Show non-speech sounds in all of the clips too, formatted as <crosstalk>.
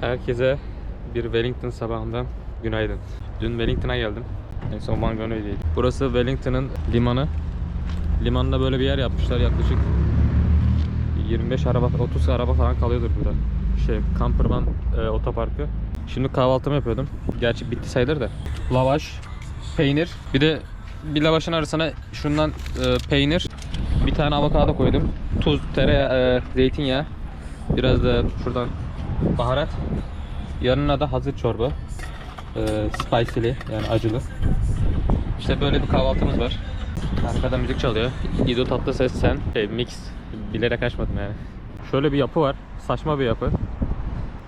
Herkese bir Wellington sabahından günaydın. Dün Wellington'a geldim. En son Gogh Burası Wellington'ın limanı. Limanında böyle bir yer yapmışlar yaklaşık 25 araba 30 araba falan kalıyordur burada. Şey Campervan e, otoparkı. Şimdi kahvaltımı yapıyordum. Gerçi bitti sayılır da. Lavaş, peynir. Bir de bir lavaşın arasına şundan e, peynir, bir tane avokado koydum. Tuz, tereyağı, e, zeytinyağı. Biraz da şuradan baharat. Yanına da hazır çorba. E, spicy'li yani acılı. İşte böyle bir kahvaltımız var. Arkada müzik çalıyor. İzo tatlı ses sen. Şey, mix. Bilerek açmadım yani. Şöyle bir yapı var. Saçma bir yapı.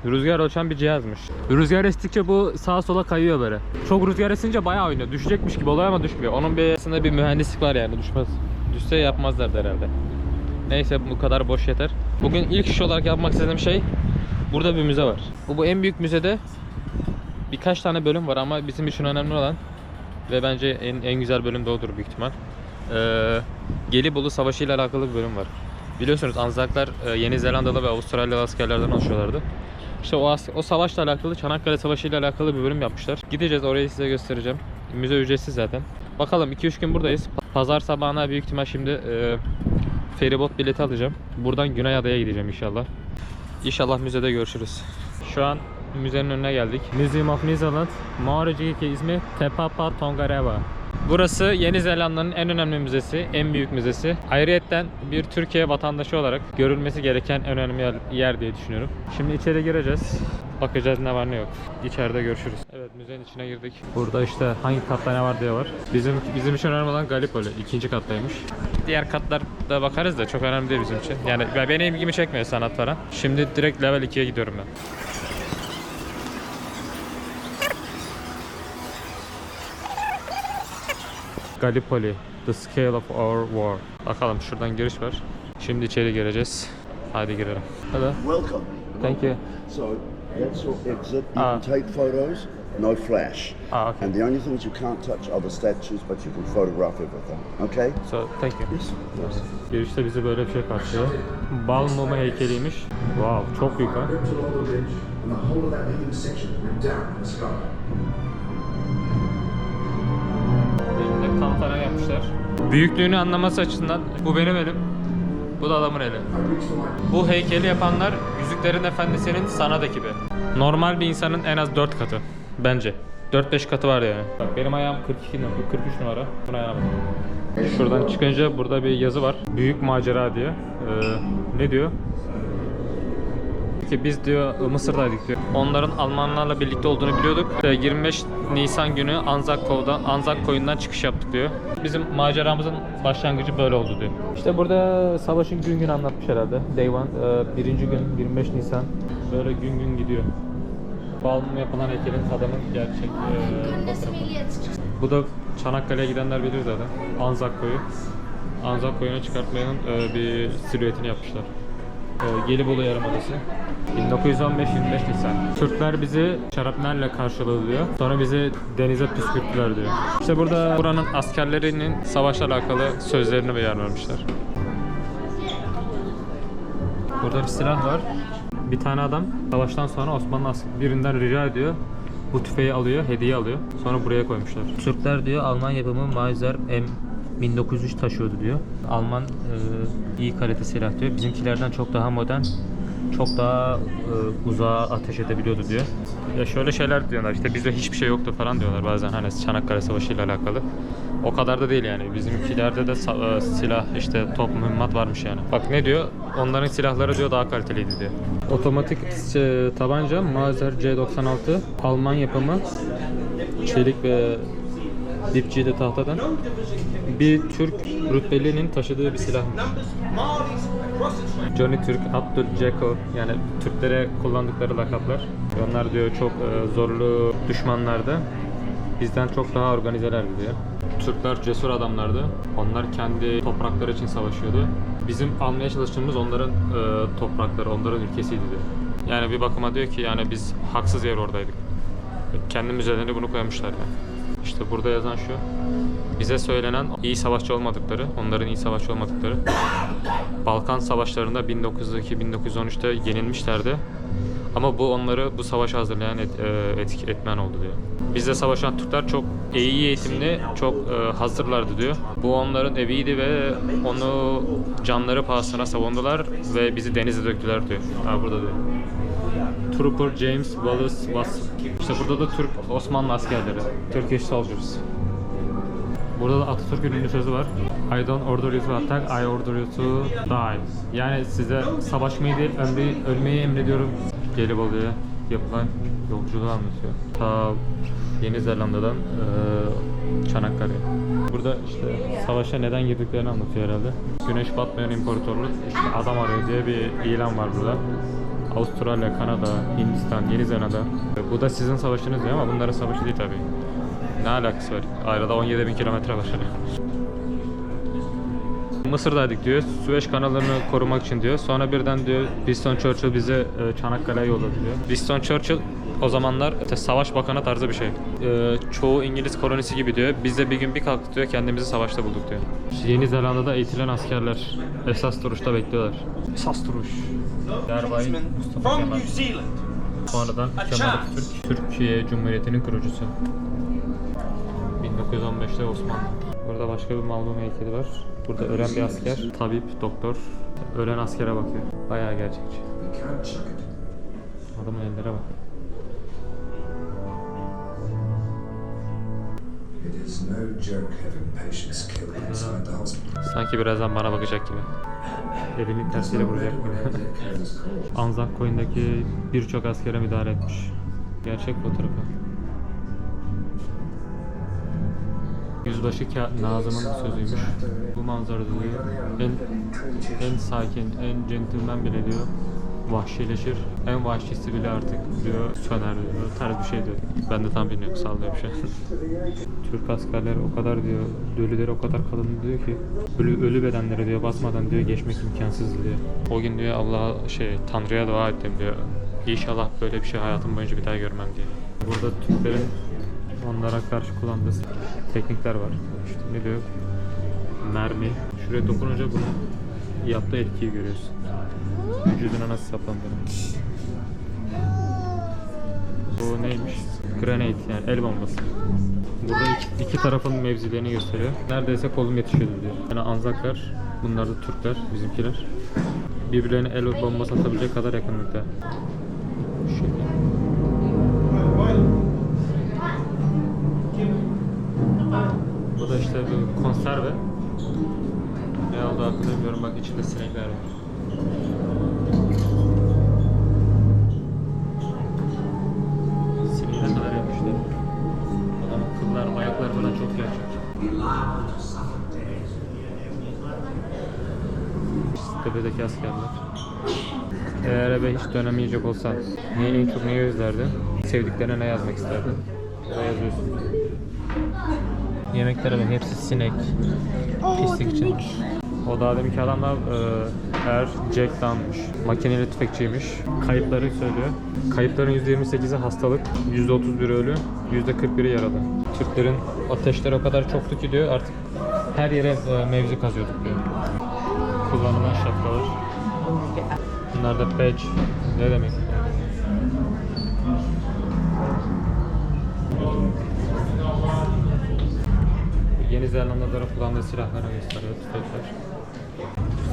Rüzgar ölçen bir cihazmış. Rüzgar estikçe bu sağa sola kayıyor böyle. Çok rüzgar esince bayağı oynuyor. Düşecekmiş gibi oluyor ama düşmüyor. Onun bir aslında bir mühendislik var yani düşmez. Düşse yapmazlardı herhalde. Neyse bu kadar boş yeter. Bugün ilk iş olarak yapmak istediğim şey burada bir müze var. Bu, bu en büyük müzede birkaç tane bölüm var ama bizim için önemli olan ve bence en, en güzel bölüm de odur büyük ihtimal. Ee, Gelibolu Savaşı ile alakalı bir bölüm var. Biliyorsunuz Anzaklar e, Yeni Zelandalı ve Avustralyalı askerlerden oluşuyorlardı. İşte o, o savaşla alakalı Çanakkale Savaşı ile alakalı bir bölüm yapmışlar. Gideceğiz orayı size göstereceğim. Müze ücretsiz zaten. Bakalım 2-3 gün buradayız. Pazar sabahına büyük ihtimal şimdi e, feribot bileti alacağım. Buradan Güneyada'ya gideceğim inşallah. İnşallah müzede görüşürüz. Şu an müzenin önüne geldik. Museum of New Zealand, Maoriciki ismi Te Papa Tongarewa. Burası Yeni Zelanda'nın en önemli müzesi, en büyük müzesi. Ayrıyetten bir Türkiye vatandaşı olarak görülmesi gereken en önemli yer diye düşünüyorum. Şimdi içeri gireceğiz. Bakacağız ne var ne yok. İçeride görüşürüz. Müzenin içine girdik. Burada işte hangi katta ne var diye var. Bizim bizim için önemli olan Gallipoli. ikinci kattaymış. Diğer katlarda bakarız da çok önemli değil bizim için. Yani ben- benim ilgimi çekmiyor sanat falan. Şimdi direkt level 2'ye gidiyorum ben. Gallipoli, The Scale of Our War. Bakalım şuradan giriş var. Şimdi içeri gireceğiz. Hadi girelim. Hadi. Welcome. Thank you. So that's exit. You Ah. can take photos, no flash. Ah, okay. And the only things you can't touch are the statues, but you can photograph everything. Okay? So, thank you. Yes. Yes. Girişte bizi böyle bir şey karşılıyor. Bal mumu heykeliymiş. Wow, çok büyük ha. Elinde tantana yapmışlar. Büyüklüğünü anlaması açısından bu benim elim. Bu da adamın eli. Bu heykeli yapanlar Yüzüklerin Efendisi'nin sanat ekibi. Normal bir insanın en az 4 katı. Bence. 4-5 katı var yani. Bak benim ayağım 42 numara, 43 numara. Buna ayağına bak. Şuradan çıkınca burada bir yazı var. Büyük macera diye. Ee, ne diyor? ki biz diyor Mısır'daydık diyor. Onların Almanlarla birlikte olduğunu biliyorduk. Ee, 25 Nisan günü Anzak Kov'dan, Anzak koyundan çıkış yaptık diyor. Bizim maceramızın başlangıcı böyle oldu diyor. İşte burada savaşın gün gün anlatmış herhalde. Day one, e, birinci gün 25 Nisan böyle gün gün gidiyor. Balmum yapılan heykelin adamın gerçek e, fotoğrafı. Bu da Çanakkale'ye gidenler bilir zaten. Anzak koyu. Anzak koyunu çıkartmayanın e, bir silüetini yapmışlar. Ee, Gelibolu Yarımadası. 1915-25 Nisan. Türkler bizi şarapnerle karşıladı diyor. Sonra bizi denize püskürttüler diyor. İşte burada buranın askerlerinin savaşla alakalı sözlerini yer vermişler. Burada bir silah var. Bir tane adam savaştan sonra Osmanlı birinden rica ediyor. Bu tüfeği alıyor, hediye alıyor. Sonra buraya koymuşlar. Türkler diyor Alman yapımı Mauser M 1903 taşıyordu diyor. Alman e, iyi kalite silah diyor. Bizimkilerden çok daha modern, çok daha e, uzağa ateş edebiliyordu diyor. Ya şöyle şeyler diyorlar işte bizde hiçbir şey yoktu falan diyorlar bazen hani Çanakkale Savaşı ile alakalı. O kadar da değil yani. Bizimkilerde de e, silah işte top mühimmat varmış yani. Bak ne diyor? Onların silahları diyor daha kaliteliydi diyor. Otomatik e, tabanca Mauser C96 Alman yapımı çelik ve dipçiği tahtadan bir Türk rütbelinin taşıdığı bir silahmış. Johnny Türk, Abdul Ceko yani Türklere kullandıkları lakaplar. Onlar diyor çok e, zorlu düşmanlardı. Bizden çok daha organizelerdi diyor. Türkler cesur adamlardı. Onlar kendi toprakları için savaşıyordu. Bizim almaya çalıştığımız onların e, toprakları, onların ülkesiydi diyor. Yani bir bakıma diyor ki yani biz haksız yer oradaydık. Kendi müzelerine bunu koymuşlar yani. İşte burada yazan şu. Bize söylenen iyi savaşçı olmadıkları, onların iyi savaşçı olmadıkları. Balkan savaşlarında 1902-1913'te yenilmişlerdi. Ama bu onları bu savaşa hazırlayan et, e, etki etmen oldu diyor. Bizde savaşan Türkler çok iyi eğitimli, çok e, hazırlardı diyor. Bu onların eviydi ve onu canları pahasına savundular ve bizi denize döktüler diyor. Ha burada diyor. Trooper James Wallace Watson. İşte burada da Türk Osmanlı askerleri. Turkish soldiers. Burada da Atatürk'ün ünlü sözü var. I don't order you to attack, I order you to die. Yani size savaşmayı değil, ömrü, ölmeyi emrediyorum. Gelibolu'ya yapılan yolculuğu anlatıyor. Ta Yeni Zelanda'dan eee Çanakkale'ye. Burada işte savaşa neden girdiklerini anlatıyor herhalde. Güneş batmayan imparatorluk işte adam arıyor diye bir ilan var burada. Avustralya, Kanada, Hindistan, Yeni Zelanda. Bu da sizin savaşınız diyor ama bunların savaşı değil tabii. Ne alakası var? Arada 17 bin kilometre var. Mısır'daydık diyor. Süveyş kanallarını korumak için diyor. Sonra birden diyor Winston Churchill bizi e, Çanakkale'ye yolladı diyor. Winston Churchill o zamanlar işte savaş bakanı tarzı bir şey. E, çoğu İngiliz kolonisi gibi diyor. Biz de bir gün bir kalktık diyor kendimizi savaşta bulduk diyor. Yeni Zelanda'da eğitilen askerler esas duruşta bekliyorlar. Esas duruş. Yarbay Mustafa Kemal. Sonradan Kemal Atatürk, Türkiye Cumhuriyeti'nin kurucusu. 1915'te Osmanlı. Burada başka bir Malmum heykeli var. Burada ölen bir asker, tabip, doktor. Ölen askere bakıyor. Bayağı gerçekçi. Adamın ellere bak. Sanki birazdan bana bakacak gibi. Elini tersiyle vuracak gibi. <laughs> Anzak koyundaki birçok askere müdahale etmiş. Gerçek fotoğrafı. Yüzbaşı Nazım'ın sözüymüş. Bu manzarada diyor en, en sakin, en centilmen bile diyor vahşileşir. En vahşisi bile artık diyor söner diyor. Tarz bir şey diyor. Ben de tam bilmiyorum sallıyor bir şey. <laughs> Türk askerleri o kadar diyor, dölüleri o kadar kalın diyor ki ölü, ölü bedenlere diyor basmadan diyor geçmek imkansız diyor. O gün diyor Allah'a şey Tanrı'ya dua ettim diyor. İnşallah böyle bir şey hayatım boyunca bir daha görmem diye. Burada Türklerin onlara karşı kullandığı teknikler var. İşte ne diyor? Mermi. Şuraya dokununca bunun yaptığı etkiyi görüyorsun. Vücuduna nasıl saplandığını. Bu neymiş? Grenade yani el bombası. Burada iki, iki tarafın mevzilerini gösteriyor. Neredeyse kolum yetişiyordu diyor. Yani Anzaklar, bunlar da Türkler, bizimkiler. Birbirlerine el bombası atabilecek kadar yakınlıkta. Şu şekilde. Bir konserve. Ne oldu hatırlamıyorum bak içinde sinekler var. Sineği ne kadar yapmışlar. Adamın kıllar, ayakları falan çok gerçek. Tepedeki askerler. Eğer eve hiç dönemeyecek olsan ne en çok neyi özlerdin? Sevdiklerine ne yazmak isterdin? Buraya yazıyorsun. Yemeklere hepsi sinek. Pislik için. O daha deminki adam da e, Er Jack Down'muş. Makineli tüfekçiymiş. Kayıpları söylüyor. Kayıpların %28'i hastalık, %31'i ölü, %41'i yaralı. Türklerin ateşleri o kadar çoktu ki diyor artık her yere e, mevzi kazıyorduk diyor. Kullanılan şapkalar. Bunlar da patch. Ne demek? Yeni Zelandalıların kullandığı silahları gösteriyor, tüfekler.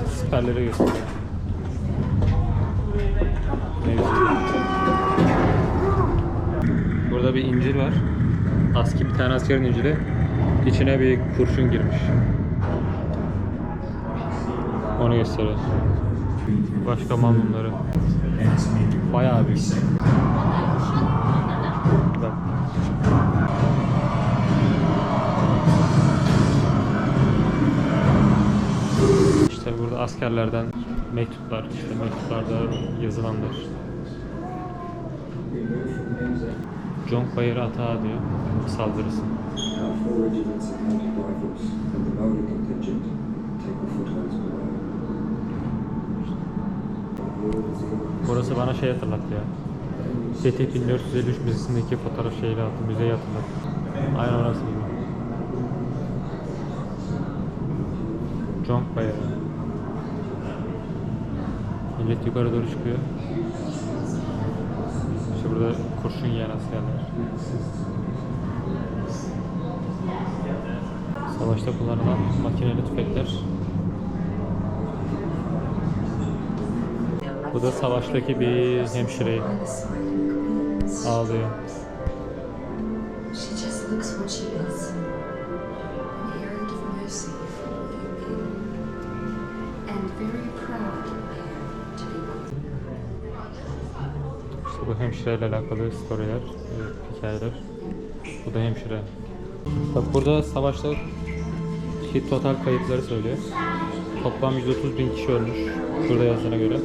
Siperleri gösteriyor. Burada bir incil var. Aski bir tane askerin incili. İçine bir kurşun girmiş. Onu gösteriyor. Başka mamlumları. Bayağı büyük. Bak. Burada askerlerden mektuplar, işte mektuplarda yazılanlar. Conk Bayırı Atağı diyor saldırısı. Burası bana şey hatırlattı ya. Fetih 1453 müzesindeki fotoğraf şeyle attı, müzeyi hatırlattı. Aynen orası gibi. Conk Bayırı. Millet yukarı doğru çıkıyor. Burada kurşun yiyen askerler. Savaşta kullanılan makineli tüfekler. Bu da savaştaki bir hemşire ağlıyor. She just looks what she is. Bu hemşireyle alakalı storyler, e, hikayeler. Bu da hemşire. Bak burada savaşta ki total kayıpları söylüyor. Toplam 130 bin kişi ölmüş. Burada yazdığına göre.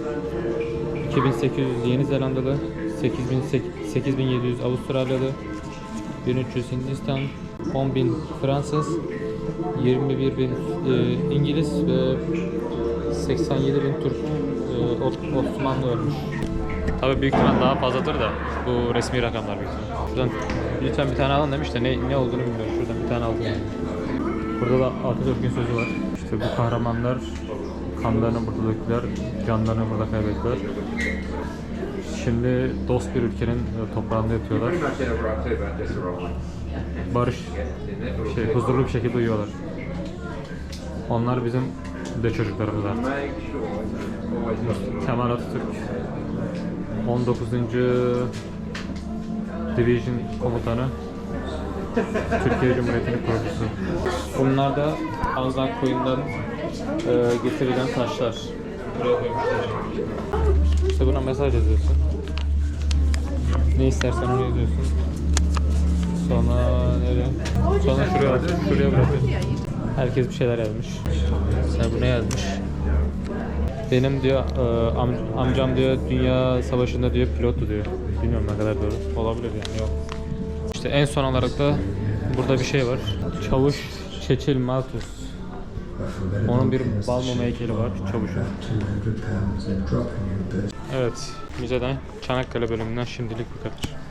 2800 Yeni Zelandalı, 8000 8700 Avustralyalı, 1300 Hindistan, 10.000 Fransız, 21 bin e, İngiliz ve 87 bin Türk e, Osmanlı ölmüş. Tabii büyük ihtimal daha fazladır da bu resmi rakamlar büyük ihtimal. Şuradan lütfen bir tane alın demiş de ne, ne olduğunu bilmiyorum. Şuradan bir tane aldım. Burada da Atatürk'ün sözü var. İşte bu kahramanlar kanlarını burada döktüler, canlarını burada kaybettiler. Şimdi dost bir ülkenin e, toprağında yatıyorlar. Barış, şey, huzurlu bir şekilde uyuyorlar. Onlar bizim de çocuklarımız artık. Kemal Atatürk 19. Division komutanı Türkiye Cumhuriyeti'nin kurucusu. Bunlar da Azdan koyundan e, getirilen taşlar. İşte buna mesaj yazıyorsun. Ne istersen onu yazıyorsun. Sonra nereye? Sonra şuraya, şuraya bırakıyorsun. Herkes bir şeyler yazmış. Sen bu ne yazmış? Benim diyor e, am- amcam diyor dünya savaşında diyor pilottu diyor. Bilmiyorum ne kadar doğru. Olabilir yani yok. İşte en son olarak da burada bir şey var. Çavuş Çeçil Malthus. Onun bir bal mumu heykeli var çavuşun. Evet, müzeden Çanakkale bölümünden şimdilik bu kadar.